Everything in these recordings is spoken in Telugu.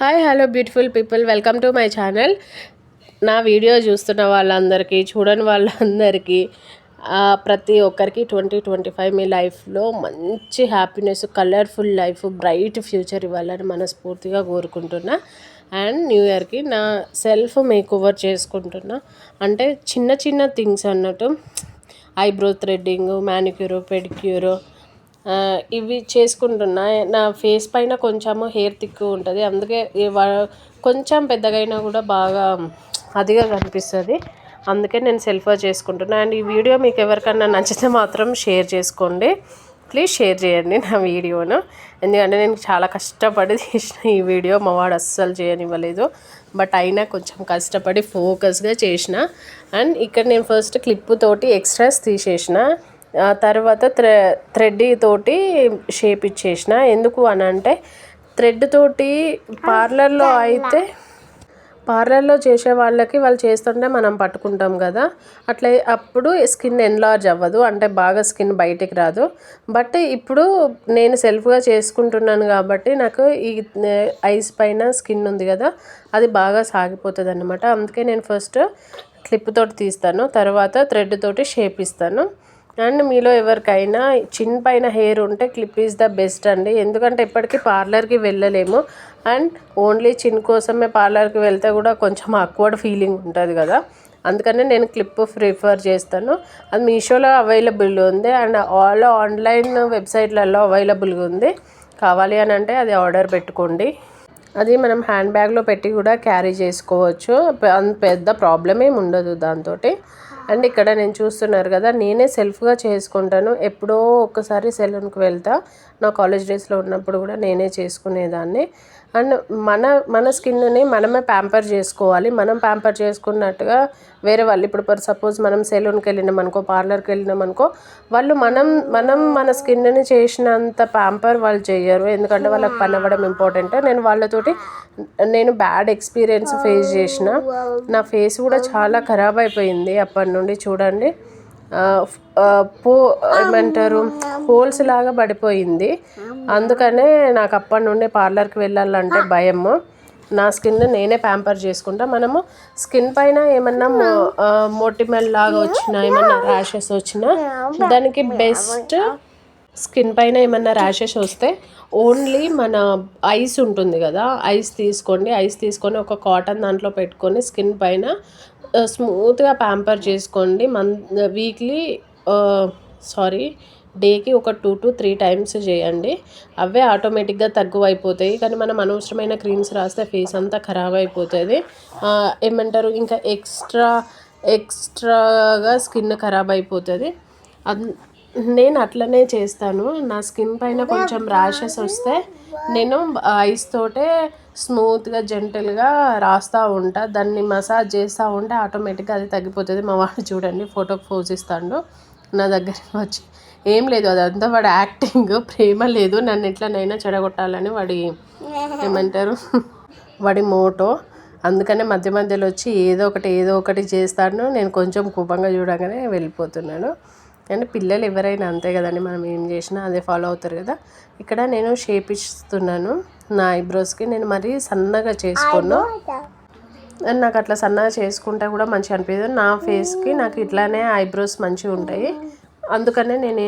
Hi hello beautiful people welcome to my channel నా వీడియో చూస్తున్న వాళ్ళందరికీ చూడని వాళ్ళందరికీ ప్రతి ఒక్కరికి ట్వంటీ ట్వంటీ ఫైవ్ మీ లైఫ్లో మంచి happiness colourful life bright future ఇవ్వాలని మనస్ఫూర్తిగా కోరుకుంటున్నా. అండ్ న్యూ ఇయర్కి నా సెల్ఫ్ మేక్ ఓవర్ చేసుకుంటున్నా. అంటే చిన్న చిన్న థింగ్స్ అన్నట్టు ఐబ్రో థ్రెడ్డింగ్ మ్యానిక్యూరు పెడిక్యూర్ ఇవి చేసుకుంటున్నా. నా ఫేస్ పైన కొంచెము హెయిర్ థిక్ ఉంటుంది. అందుకే కొంచెం పెద్దగైనా కూడా బాగా అదిగా కనిపిస్తుంది. అందుకే నేను సెల్ఫ్గా చేసుకుంటున్నా. అండ్ ఈ వీడియో మీకు ఎవరికన్నా నచ్చితే మాత్రం షేర్ చేసుకోండి. ప్లీజ్ షేర్ చేయండి నా వీడియోను. ఎందుకంటే నేను చాలా కష్టపడి తీసిన ఈ వీడియో మా వాడు అస్సలు చేయనివ్వలేదు. బట్ అయినా కొంచెం కష్టపడి ఫోకస్గా చేసిన. అండ్ ఇక్కడ నేను ఫస్ట్ క్లిప్ తోటి ఎక్స్ట్రాస్ తీసేసిన. తర్వాత థ్రె థ్రెడ్ తోటి షేప్ ఇచ్చేసిన. ఎందుకు అని అంటే థ్రెడ్ తోటి పార్లర్లో అయితే పార్లర్లో చేసే వాళ్ళకి వాళ్ళు చేస్తుంటే మనం పట్టుకుంటాం కదా. అట్లా అప్పుడు స్కిన్ ఎన్లార్జ్ అవ్వదు. అంటే బాగా స్కిన్ బయటికి రాదు. బట్ ఇప్పుడు నేను సెల్ఫ్గా చేసుకుంటున్నాను కాబట్టి నాకు ఈ ఐస్ పైన స్కిన్ ఉంది కదా అది బాగా సాగిపోతుంది అనమాట అందుకే నేను ఫస్ట్ క్లిప్ తోటి తీస్తాను. తర్వాత థ్రెడ్ తోటి షేప్ ఇస్తాను. అండ్ మీలో ఎవరికైనా చిన్ పైన హెయిర్ ఉంటే క్లిప్ ఈజ్ ద బెస్ట్ అండి. ఎందుకంటే ఇప్పటికీ పార్లర్కి వెళ్ళలేము. అండ్ ఓన్లీ చిన్ కోసమే పార్లర్కి వెళ్తే కూడా కొంచెం అక్వర్డ్ ఫీలింగ్ ఉంటుంది కదా. అందుకనే నేను క్లిప్ ప్రిఫర్ చేస్తాను. అది మీషోలో అవైలబుల్ ఉంది అండ్ ఆల్ ఆన్లైన్ వెబ్సైట్లలో అవైలబుల్గా ఉంది. కావాలి అని అంటే అది ఆర్డర్ పెట్టుకోండి. అది మనం హ్యాండ్ బ్యాగ్లో పెట్టి కూడా క్యారీ చేసుకోవచ్చు. అంత పెద్ద ప్రాబ్లం ఏమి ఉండదు దాంతో అండ్ ఇక్కడ నేను చూస్తున్నారు కదా నేనే సెల్ఫ్గా చేసుకుంటాను. ఎప్పుడో ఒక్కసారి సెలూన్కి వెళ్తా. నా కాలేజ్ డేస్లో ఉన్నప్పుడు కూడా నేనే చేసుకునేదాన్ని. అండ్ మన మన స్కిన్ని మనమే ప్యాంపర్ చేసుకోవాలి. మనం ప్యాంపర్ చేసుకున్నట్టుగా వేరే వాళ్ళు ఇప్పుడు ఫర్ సపోజ్ మనం సెలూన్కి వెళ్ళినాం అనుకో పార్లర్కి వెళ్ళినాం అనుకో వాళ్ళు మనం మనం మన స్కిన్ని చేసినంత ప్యాంపర్ వాళ్ళు చేయరు. ఎందుకంటే వాళ్ళకి పని అవ్వడం ఇంపార్టెంట్. నేను వాళ్ళతోటి నేను బ్యాడ్ ఎక్స్పీరియన్స్ ఫేస్ చేసిన. నా ఫేస్ కూడా చాలా ఖరాబ్ అయిపోయింది అప్పటి నుండి చూడండి. పో ఏమంటారు? హోల్స్ లాగా పడిపోయింది. అందుకనే నాకు అప్పటి నుండి పార్లర్కి వెళ్ళాలంటే భయము. నా స్కిన్ నేనే ప్యాంపర్ చేసుకుంటా. మనము స్కిన్ పైన ఏమన్నా మొ- మొటిమల్ లాగా వచ్చినా ఏమన్నా ర్యాషెస్ వచ్చినా దానికి బెస్ట్ స్కిన్ పైన ఏమన్నా ర్యాషెస్ వస్తే ఓన్లీ మన ఐస్ ఉంటుంది కదా ఐస్ తీసుకోండి ఐస్ తీసుకొని ఒక కాటన్ దాంట్లో పెట్టుకొని స్కిన్ పైన స్మూత్గా ప్యాంపర్ చేసుకోండి. మన్ వీక్లీ సారీ డేకి ఒక టూ టు త్రీ టైమ్స్ చేయండి. అవే ఆటోమేటిక్గా తగ్గు అయిపోతాయి కానీ మనం అనవసరమైన క్రీమ్స్ రాస్తే ఫేస్ అంతా ఖరాబ్ అయిపోతుంది ఏమంటారు? ఇంకా ఎక్స్ట్రా ఎక్స్ట్రాగా స్కిన్ ఖరాబ్ అయిపోతుంది అన్ నేను అట్లనే చేస్తాను. నా స్కిన్ పైన కొంచెం ర్యాషెస్ వస్తే నేను ఐస్ తోటే స్మూత్గా జెంటల్గా రాస్తూ ఉంటా. దాన్ని మసాజ్ చేస్తూ ఉంటే ఆటోమేటిక్గా అది తగ్గిపోతుంది. మా వాడు చూడండి ఫోటోకి పోజ్ ఇస్తాడు. నా దగ్గరికి వచ్చి ఏం లేదు అదంతా వాడు యాక్టింగ్. ప్రేమ లేదు. నన్ను ఎట్లనైనా చెడగొట్టాలని వాడి ఏమంటారు? వాడి మోటో. అందుకనే మధ్య మధ్యలో వచ్చి ఏదో ఒకటి ఏదో ఒకటి చేస్తాను నేను కొంచెం కోపంగా చూడగానే వెళ్ళిపోతున్నాను. అంటే పిల్లలు ఎవరైనా అంతే కదండి మనం ఏం చేసినా అదే ఫాలో అవుతారు కదా. ఇక్కడ నేను షేప్ ఇస్తున్నాను నా ఐబ్రోస్కి నేను మరీ సన్నగా చేసుకున్నాను అండ్ నాకు అట్లా సన్నగా చేసుకుంటే కూడా మంచిగా అనిపించదు నా ఫేస్కి నాకు ఇట్లానే ఐబ్రోస్ మంచిగా ఉంటాయి. అందుకనే నేను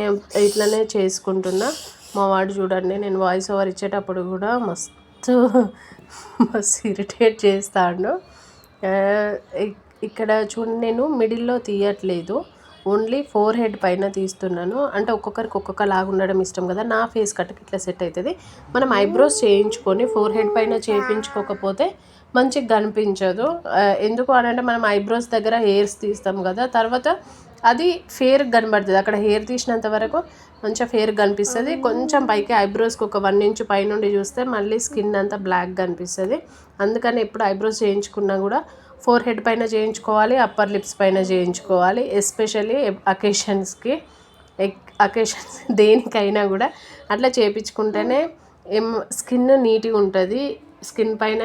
ఇట్లానే చేసుకుంటున్నా. మా వాడు చూడండి నేను వాయిస్ ఓవర్ ఇచ్చేటప్పుడు కూడా మస్తు మస్తు ఇరిటేట్ చేస్తాడు. ఇక్కడ చూడండి నేను మిడిల్లో తీయట్లేదు. ఓన్లీ ఫోర్ హెడ్ పైన తీస్తున్నాను. అంటే ఒక్కొక్కరికి ఒక్కొక్క లాగా ఉండడం ఇష్టం కదా. నా ఫేస్ కట్కి ఇట్లా సెట్ అవుతుంది మనం ఐబ్రోస్ చేయించుకొని ఫోర్ హెడ్ పైన చేయించుకోకపోతే మంచిగా కనిపించదు. ఎందుకు అని అంటే మనం ఐబ్రోస్ దగ్గర హెయిర్స్ తీస్తాం కదా. తర్వాత అది ఫేర్ కనబడుతుంది. అక్కడ హెయిర్ తీసినంత వరకు మంచిగా ఫేర్ కనిపిస్తుంది. కొంచెం పైకి ఐబ్రోస్కి ఒక వన్ ఇంచ్ పైనుండి చూస్తే మళ్ళీ స్కిన్ అంతా బ్లాక్ కనిపిస్తుంది. అందుకని ఎప్పుడు ఐబ్రోస్ చేయించుకున్నా కూడా ఫోర్ హెడ్ పైన చేయించుకోవాలి అప్పర్ లిప్స్ పైన చేయించుకోవాలి ఎస్పెషల్లీ అకేషన్స్కి అకేషన్స్ దేనికైనా కూడా అట్లా చేయించుకుంటేనే ఏం స్కిన్ నీట్గా ఉంటుంది. స్కిన్ పైన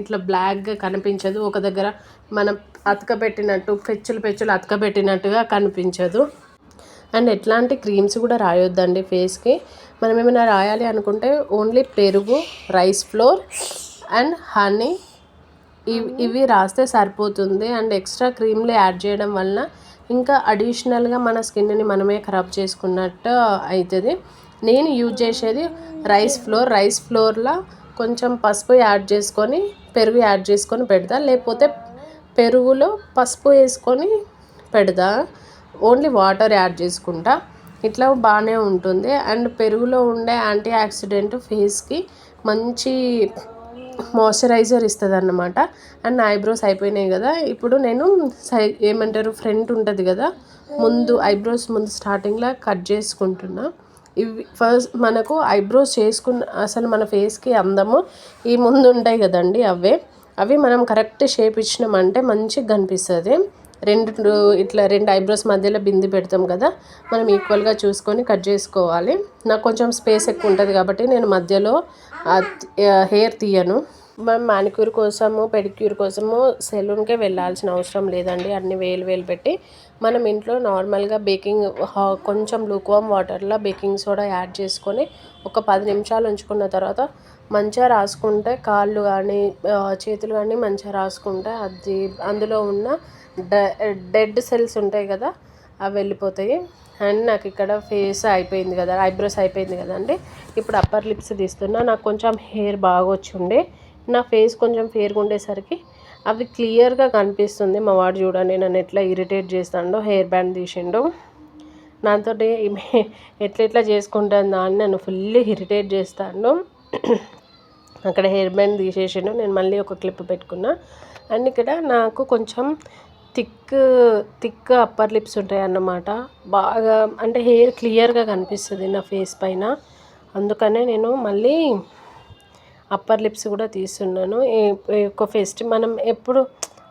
ఇట్లా బ్లాక్గా కనిపించదు. ఒక దగ్గర మనం అతకబెట్టినట్టు పెచ్చులు పెచ్చులు అతకబెట్టినట్టుగా కనిపించదు. అండ్ ఎట్లాంటి క్రీమ్స్ కూడా రాయొద్దండి ఫేస్కి మనం ఏమైనా రాయాలి అనుకుంటే ఓన్లీ పెరుగు రైస్ ఫ్లోర్ అండ్ హనీ ఇవి ఇవి రాస్తే సరిపోతుంది. అండ్ ఎక్స్ట్రా క్రీమ్లు యాడ్ చేయడం వలన ఇంకా అడిషనల్గా మన స్కిన్ని మనమే ఖరాబ్ చేసుకున్నట్టు అవుతుంది నేను యూజ్ చేసేది రైస్ ఫ్లోర్. రైస్ ఫ్లోర్లో కొంచెం పసుపు యాడ్ చేసుకొని పెరుగు యాడ్ చేసుకొని పెడతా. లేకపోతే పెరుగులో పసుపు వేసుకొని పెడతా. ఓన్లీ వాటర్ యాడ్ చేసుకుంటా. ఇట్లా బాగానే ఉంటుంది. అండ్ పెరుగులో ఉండే యాంటీ ఆక్సిడెంట్ ఫేస్కి మంచి మాయిశ్చరైజర్ ఇస్తుంది అన్నమాట అండ్ ఐబ్రోస్ అయిపోయినాయి కదా. ఇప్పుడు నేను సై ఏమంటారు ఫ్రంట్ ఉంటుంది కదా. ముందు ఐబ్రోస్ ముందు స్టార్టింగ్లో కట్ చేసుకుంటున్నా. ఇవి ఫస్ట్ మనకు ఐబ్రోస్ చేసుకున్న అసలు మన ఫేస్కి అందము ఈ ముందు ఉంటాయి కదండి అవే. అవి మనం కరెక్ట్ షేప్ ఇచ్చినామంటే మంచిగా కనిపిస్తుంది. రెండు ఇట్లా రెండు ఐబ్రోస్ మధ్యలో బింది పెడతాం కదా. మనం ఈక్వల్గా చూసుకొని కట్ చేసుకోవాలి. నాకు కొంచెం స్పేస్ ఎక్కువ ఉంటుంది కాబట్టి నేను మధ్యలో హెయిర్ తీయను. మనం మానిక్యూర్ కోసము పెడిక్యూర్ కోసము సెలూన్కే వెళ్ళాల్సిన అవసరం లేదండి. అన్ని వేలు వేలు పెట్టి మనం ఇంట్లో నార్మల్గా బేకింగ్ కొంచెం లూక్వామ్ వాటర్లో బేకింగ్ సోడా యాడ్ చేసుకొని ఒక పది నిమిషాలు ఉంచుకున్న తర్వాత మంచిగా రాసుకుంటే కాళ్ళు కానీ చేతులు కానీ మంచిగా రాసుకుంటే అది అందులో ఉన్న డెడ్ సెల్స్ ఉంటాయి కదా అవి వెళ్ళిపోతాయి. అండ్ నాకు ఇక్కడ ఫేస్ అయిపోయింది కదా ఐబ్రోస్ అయిపోయింది కదండి ఇప్పుడు అప్పర్ లిప్స్ తీస్తున్నా. నాకు కొంచెం హెయిర్ బాగా వచ్చిండే నా ఫేస్ కొంచెం ఫేర్గా ఉండేసరికి అవి క్లియర్గా కనిపిస్తుంది. మా వాడు చూడండి నన్ను ఎట్లా ఇరిటేట్ చేస్తాడో హెయిర్ బ్యాండ్ తీసిండు. నాతో ఎట్లా ఎట్లా చేసుకుంటుందా అని నన్ను ఫుల్ ఇరిటేట్ చేస్తాడు. అక్కడ హెయిర్ బ్యాండ్ తీసేసిండు. నేను మళ్ళీ ఒక క్లిప్ పెట్టుకున్నా. అండ్ ఇక్కడ నాకు కొంచెం థిక్ థిక్ అప్పర్ లిప్స్ ఉంటాయి అన్నమాట బాగా అంటే హెయిర్ క్లియర్గా కనిపిస్తుంది నా ఫేస్ పైన. అందుకనే నేను మళ్ళీ అప్పర్ లిప్స్ కూడా తీస్తున్నాను. ఒక ఫెస్ట్ మనం ఎప్పుడు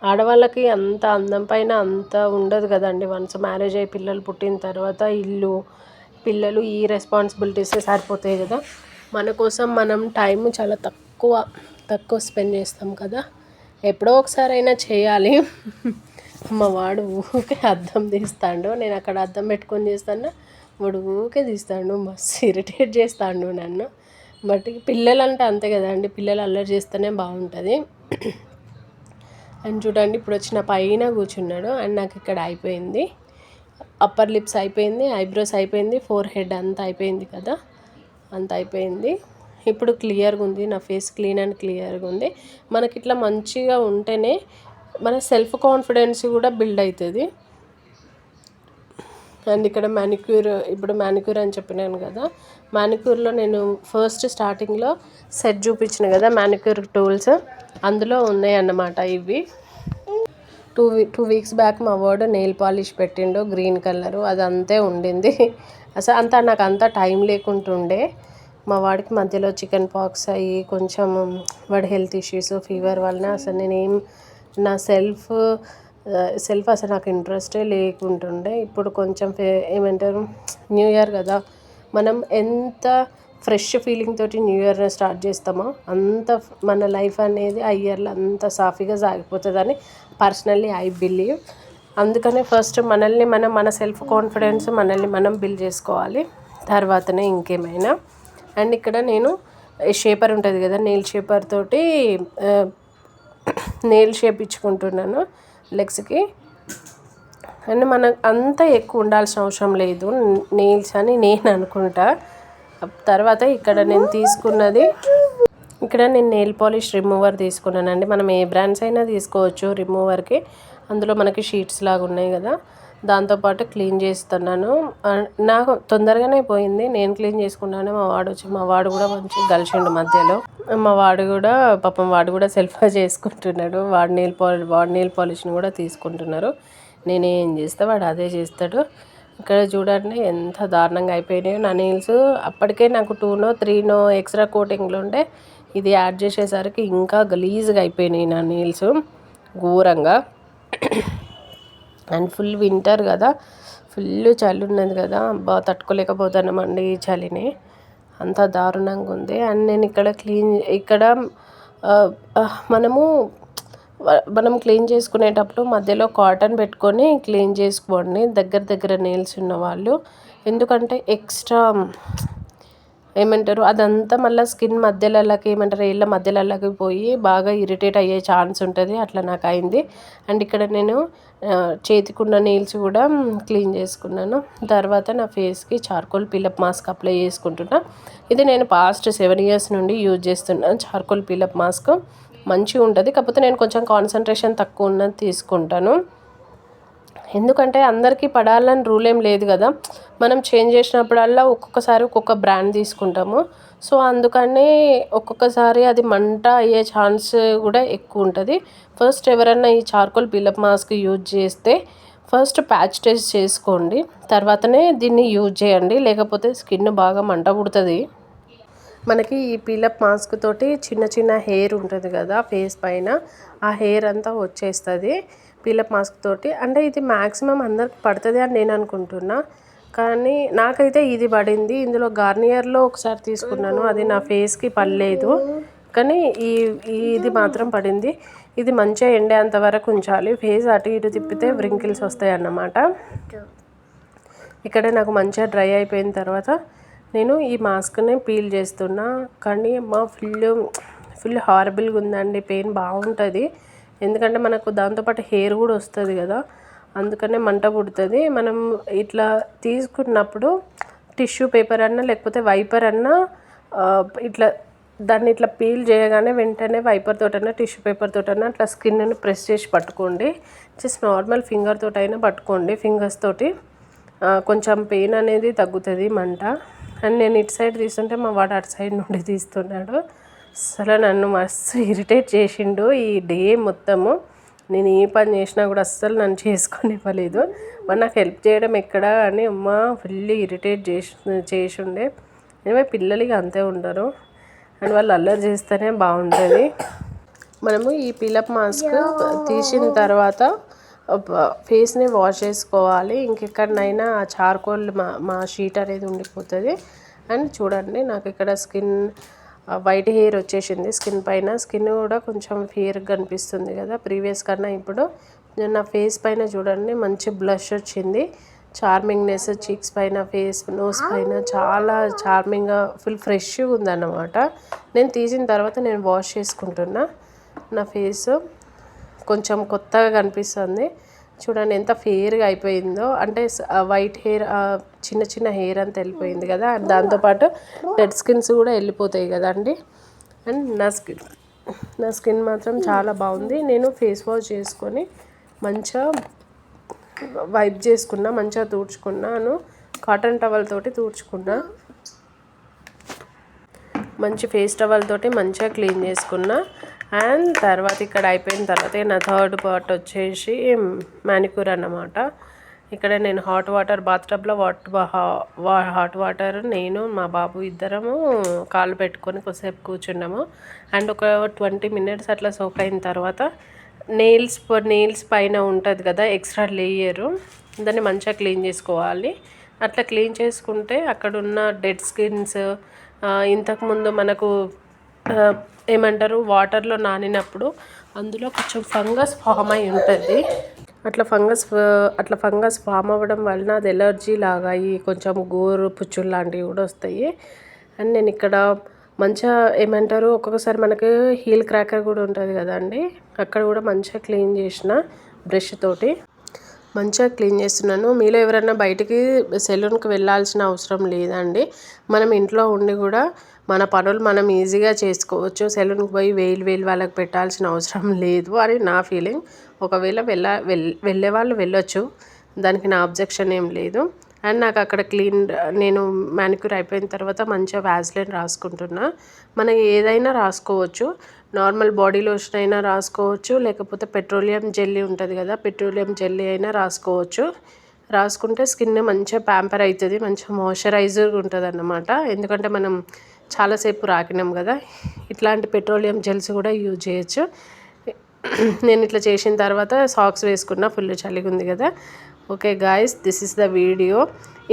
ఆడవాళ్ళకి అంత అందం పైన అంత ఉండదు కదండి. వన్స్ మ్యారేజ్ అయ్యి పిల్లలు పుట్టిన తర్వాత ఇల్లు పిల్లలు ఈ రెస్పాన్సిబిలిటీస్ సరిపోతాయి కదా. మన కోసం మనం టైం చాలా తక్కువ తక్కువ స్పెండ్ చేస్తాం కదా. ఎప్పుడో ఒకసారి అయినా చేయాలి. మా వాడు ఊకే అద్దం తీస్తాడు. నేను అక్కడ అద్దం పెట్టుకొని చేస్తాను వాడు ఊకే తీస్తాడు. మస్తు ఇరిటేట్ చేస్తాడు నన్ను. బట్ పిల్లలు అంటే అంతే కదండి పిల్లలు అల్లరి చేస్తేనే బాగుంటుంది. అండ్ చూడండి ఇప్పుడు వచ్చిన పైన కూర్చున్నాడు. అండ్ నాకు ఇక్కడ అయిపోయింది. అప్పర్ లిప్స్ అయిపోయింది ఐబ్రోస్ అయిపోయింది ఫోర్ హెడ్ అంతా అయిపోయింది కదా. అంత అయిపోయింది. ఇప్పుడు క్లియర్గా ఉంది. నా ఫేస్ క్లీన్ అండ్ క్లియర్గా ఉంది. మనకి ఇట్లా మంచిగా ఉంటేనే మన సెల్ఫ్ కాన్ఫిడెన్స్ కూడా బిల్డ్ అవుతుంది అండ్ ఇక్కడ మ్యానిక్యూర్ ఇప్పుడు మ్యానిక్యూర్ అని చెప్పినాను కదా. మ్యానిక్యూర్లో నేను ఫస్ట్ స్టార్టింగ్లో సెట్ చూపించిన కదా మ్యానిక్యూర్ టూల్స్ అందులో ఉన్నాయి అన్నమాట ఇవి. Two we two weeks back మా వాడు నెయిల్ పాలిష్ పెట్టిండు గ్రీన్ కలరు అది అంతే ఉండింది. అసలు అంతా నాకు అంతా టైం లేకుంటుండే. మా వాడికి మధ్యలో చికెన్ పాక్స్ అయ్యి కొంచెం వాడి హెల్త్ ఇష్యూస్ ఫీవర్ వలన అసలు నేనేం నా సెల్ఫ్ సెల్ఫ్ అసలు నాకు ఇంట్రెస్టే లేకుంటుండే. ఇప్పుడు కొంచెం ఏమంటారు న్యూ ఇయర్ కదా మనం ఎంత ఫ్రెష్ ఫీలింగ్ తోటి న్యూ ఇయర్ స్టార్ట్ చేస్తామో అంత మన లైఫ్ అనేది ఆ ఇయర్లో అంత సాఫీగా సాగిపోతుందని పర్సనల్లీ ఐ బిలీవ్. అందుకనే ఫస్ట్ మనల్ని మనం మన సెల్ఫ్ కాన్ఫిడెన్స్ మనల్ని మనం బిల్డ్ చేసుకోవాలి. తర్వాతనే ఇంకేమైనా. అండ్ ఇక్కడ నేను షేపర్ ఉంటుంది కదా నెయిల్ షేపర్ తోటి నెయిల్ షేప్ ఇచ్చుకుంటున్నాను లెగ్స్కి. అండ్ మనకు అంత ఎక్కువ ఉండాల్సిన అవసరం లేదు నెయిల్స్ అని నేను అనుకుంటా. తర్వాత ఇక్కడ నేను తీసుకున్నది ఇక్కడ నేను నెయిల్ పాలిష్ రిమూవర్ తీసుకున్నానండి. మనం ఏ బ్రాండ్స్ అయినా తీసుకోవచ్చు రిమూవర్కి అందులో మనకి షీట్స్ లాగా ఉన్నాయి కదా. దాంతోపాటు క్లీన్ చేస్తున్నాను. నాకు తొందరగానే పోయింది. నేను క్లీన్ చేసుకున్నాను. మా వాడు వచ్చి మా వాడు కూడా మంచిగా కలిసిండు మధ్యలో. మా వాడు కూడా పాపం వాడు కూడా సెల్ఫ్గా చేసుకుంటున్నాడు. వాడు నీల్ పాలి వాడు నీల్ పాలిష్ని కూడా తీసుకుంటున్నారు. నేనేం చేస్తే వాడు అదే చేస్తాడు. ఇక్కడ చూడండి ఎంత దారుణంగా అయిపోయినాయో నా నీల్స్ అప్పటికే నాకు టూనో త్రీనో ఎక్స్ట్రా కోటింగ్లు ఉండే. ఇది యాడ్ చేసేసరికి ఇంకా గలీజ్గా అయిపోయినాయి నా నీల్స్ ఘోరంగా. అండ్ ఫుల్ వింటర్ కదా. ఫుల్ చలి ఉన్నది కదా. బాగా తట్టుకోలేకపోతున్నామండి ఈ చలిని. అంత దారుణంగా ఉంది. అండ్ నేను ఇక్కడ క్లీన్ ఇక్కడ మనము మనం క్లీన్ చేసుకునేటప్పుడు మధ్యలో కాటన్ పెట్టుకొని క్లీన్ చేసుకోండి. దగ్గర దగ్గర నేల్స్ ఉన్న వాళ్ళు ఎందుకంటే ఎక్స్ట్రా ఏమంటారు అదంతా మళ్ళీ స్కిన్ మధ్యలకి ఏమంటారు ఏళ్ళ మధ్యలకి పోయి బాగా ఇరిటేట్ అయ్యే ఛాన్స్ ఉంటుంది. అట్లా నాకు అయింది. అండ్ ఇక్కడ నేను చేతికున్న నెయిల్స్ కూడా క్లీన్ చేసుకున్నాను. తర్వాత నా ఫేస్కి చార్కోల్ పిలప్ మాస్క్ అప్లై చేసుకుంటున్నా. ఇది నేను పాస్ట్ సెవెన్ ఇయర్స్ నుండి యూజ్ చేస్తున్నాను చార్కోల్ పిలప్ మాస్క్ మంచిగా ఉంటుంది కాకపోతే నేను కొంచెం కాన్సన్ట్రేషన్ తక్కువ ఉన్నది తీసుకుంటాను. ఎందుకంటే అందరికీ పడాలని రూల్ ఏం లేదు కదా. మనం చేంజ్ చేసినప్పుడల్లా ఒక్కొక్కసారి ఒక్కొక్క బ్రాండ్ తీసుకుంటాము. సో అందుకని ఒక్కొక్కసారి అది మంట అయ్యే ఛాన్స్ కూడా ఎక్కువ ఉంటుంది. ఫస్ట్ ఎవరైనా ఈ charcoal peel off mask use చేస్తే ఫస్ట్ ప్యాచ్ టెస్ట్ చేసుకోండి. తర్వాతనే దీన్ని యూజ్ చేయండి. లేకపోతే స్కిన్ బాగా మంట పుడుతుంది. మనకి ఈ పీలప్ మాస్క్ తోటి చిన్న చిన్న హెయిర్ ఉంటుంది కదా ఫేస్ పైన. ఆ హెయిర్ అంతా వచ్చేస్తుంది. పీలప్ మాస్క్ తోటి. అంటే ఇది మ్యాక్సిమం అందరికి పడుతుంది అని నేను అనుకుంటున్నా. కానీ నాకైతే ఇది పడింది. ఇందులో గార్నియర్లో ఒకసారి తీసుకున్నాను. అది నా ఫేస్కి పడలేదు. కానీ ఈ ఇది మాత్రం పడింది. ఇది మంచిగా ఎండేంత వరకు ఉంచాలి. ఫేస్ అటు ఇటు తిప్పితే వ్రింకిల్స్ వస్తాయి అన్నమాట. ఇక్కడ నాకు మంచిగా డ్రై అయిపోయిన తర్వాత నేను ఈ మాస్క్ని పీల్ చేస్తున్నా. కానీ మా ఫుల్ ఫుల్ హారబుల్గా ఉందండి పెయిన్ బాగుంటుంది. ఎందుకంటే మనకు దాంతోపాటు హెయిర్ కూడా వస్తుంది కదా. అందుకనే మంట పుడుతుంది. మనం ఇట్లా తీసుకున్నప్పుడు టిష్యూ పేపర్ అన్నా లేకపోతే వైపర్ అన్నా ఇట్లా దాన్ని ఇట్లా పీల్ చేయగానే వెంటనే వైపర్ తోటైనా టిష్యూ పేపర్ తోటైనా అట్లా స్కిన్ని ప్రెస్ చేసి పట్టుకోండి. జస్ట్ నార్మల్ ఫింగర్ తోటైనా పట్టుకోండి. ఫింగర్స్ తోటి కొంచెం పెయిన్ అనేది తగ్గుతుంది మంట. అండ్ నేను ఇటు సైడ్ తీస్తుంటే మా వాడు అటు సైడ్ నుండి తీస్తున్నాడు. అసలు నన్ను మస్తు ఇరిటేట్ చేసిండు ఈ డే మొత్తము. నేను ఏ పని చేసినా కూడా అస్సలు నన్ను చేసుకొని ఇవ్వలేదు మరి నాకు హెల్ప్ చేయడం ఎక్కడ అని అమ్మ ఫుల్ ఇరిటేట్ చేసి చేసిండే. ఏమే పిల్లలకి అంతే ఉండరు. అండ్ వాళ్ళు అల్లరి చేస్తేనే బాగుంటుంది. మనము ఈ పిలప్ మాస్క్ తీసిన తర్వాత ఫేస్ని వాష్ చేసుకోవాలి. ఇంకెక్కడనైనా ఆ చార్కోల్ మా మా షీట్ అనేది ఉండిపోతుంది. అండ్ చూడండి నాకు ఇక్కడ స్కిన్ వైట్ హెయిర్ వచ్చేసింది. స్కిన్ పైన స్కిన్ కూడా కొంచెం ఫియర్గా కనిపిస్తుంది కదా. ప్రీవియస్ కన్నా ఇప్పుడు నా ఫేస్ పైన చూడండి మంచి బ్లష్ వచ్చింది. చార్మింగ్నెస్ చీక్స్ పైన ఫేస్ నోస్ పైన చాలా చార్మింగ్గా ఫుల్ ఫ్రెష్గా ఉందన్నమాట. నేను తీసిన తర్వాత నేను వాష్ చేసుకుంటున్నా. నా ఫేస్ కొంచెం కొత్తగా కనిపిస్తుంది. చూడండి ఎంత ఫేర్గా అయిపోయిందో. అంటే వైట్ హెయిర్ చిన్న చిన్న హెయిర్ అంతా వెళ్ళిపోయింది కదా. దాంతోపాటు డెడ్ స్కిన్స్ కూడా వెళ్ళిపోతాయి కదా అండి అండ్ నా స్కిన్ నా స్కిన్ మాత్రం చాలా బాగుంది. నేను ఫేస్ వాష్ చేసుకొని మంచిగా వైప్ చేసుకున్నా మంచిగా తూడ్చుకున్నాను. కాటన్ టవల్ తోటి తూడ్చుకున్నా. మంచి ఫేస్ టవల్ తోటి మంచిగా క్లీన్ చేసుకున్నా. అండ్ తర్వాత ఇక్కడ అయిపోయిన తర్వాత నా థర్డ్ పార్ట్ వచ్చేసి మ్యానిక్యూర్ అన్నమాట. ఇక్కడ నేను హాట్ వాటర్ బాత్టబ్లో వాట్ హాట్ వాటర్ నేను మా బాబు ఇద్దరము కాళ్ళు పెట్టుకొని కొద్దిసేపు కూర్చున్నాము. అండ్ ఒక ట్వంటీ మినిట్స్ అట్లా సోక్ అయిన తర్వాత నెయిల్స్ నెయిల్స్ పైన ఉంటుంది కదా ఎక్స్ట్రా లేయరు దాన్ని మంచిగా క్లీన్ చేసుకోవాలి. అట్లా క్లీన్ చేసుకుంటే అక్కడ ఉన్న డెడ్ స్కిన్స్ ఇంతకుముందు మనకు ఏమంటారు వాటర్లో నానినప్పుడు అందులో కొంచెం ఫంగస్ ఫామ్ అయి ఉంటుంది. అట్లా ఫంగస్ అట్లా ఫంగస్ ఫామ్ అవ్వడం వలన అది ఎలర్జీ లాగా అయ్యి కొంచెం గోరు పుచ్చులు లాంటివి కూడా వస్తాయి. అండ్ నేను ఇక్కడ మంచిగా ఏమంటారు ఒక్కొక్కసారి మనకి హీల్ క్రాకర్ కూడా ఉంటుంది కదండి. అక్కడ కూడా మంచిగా క్లీన్ చేసిన బ్రష్ తోటి మంచిగా క్లీన్ చేస్తున్నాను. మీలో ఎవరైనా బయటికి సెలూన్కి వెళ్ళాల్సిన అవసరం లేదండి. మనం ఇంట్లో ఉండి కూడా మన పనులు మనం ఈజీగా చేసుకోవచ్చు. సెలూన్కి పోయి వేలు వేలు వాళ్ళకి పెట్టాల్సిన అవసరం లేదు అని నా ఫీలింగ్. ఒకవేళ వెళ్ళ వెళ్ళే వాళ్ళు వెళ్ళొచ్చు. దానికి నా అబ్జెక్షన్ ఏం లేదు. అండ్ నాకు అక్కడ క్లీన్ నేను మ్యానిక్యూర్ అయిపోయిన తర్వాత మంచిగా వ్యాజ్లైన్ రాసుకుంటున్నా. మనకి ఏదైనా రాసుకోవచ్చు. నార్మల్ బాడీ లోషన్ అయినా రాసుకోవచ్చు. లేకపోతే పెట్రోలియం జెల్లీ ఉంటుంది కదా పెట్రోలియం జెల్లీ అయినా రాసుకోవచ్చు. రాసుకుంటే స్కిన్ మంచిగా ప్యాంపర్ అవుతుంది మంచిగా మాయిశ్చరైజర్ ఉంటుంది అన్నమాట ఎందుకంటే మనం చాలాసేపు రాకినాం కదా. ఇట్లాంటి పెట్రోలియం జెల్స్ కూడా యూజ్ చేయొచ్చు. నేను ఇట్లా చేసిన తర్వాత సాక్స్ వేసుకున్న ఫుల్ చలిగా ఉంది కదా. Okay guys this is the video.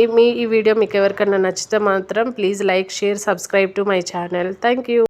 ఈ మీ ఈ వీడియో మీకు ఎవరికన్నా నచ్చితే మాత్రం please like share subscribe to my channel. Thank you.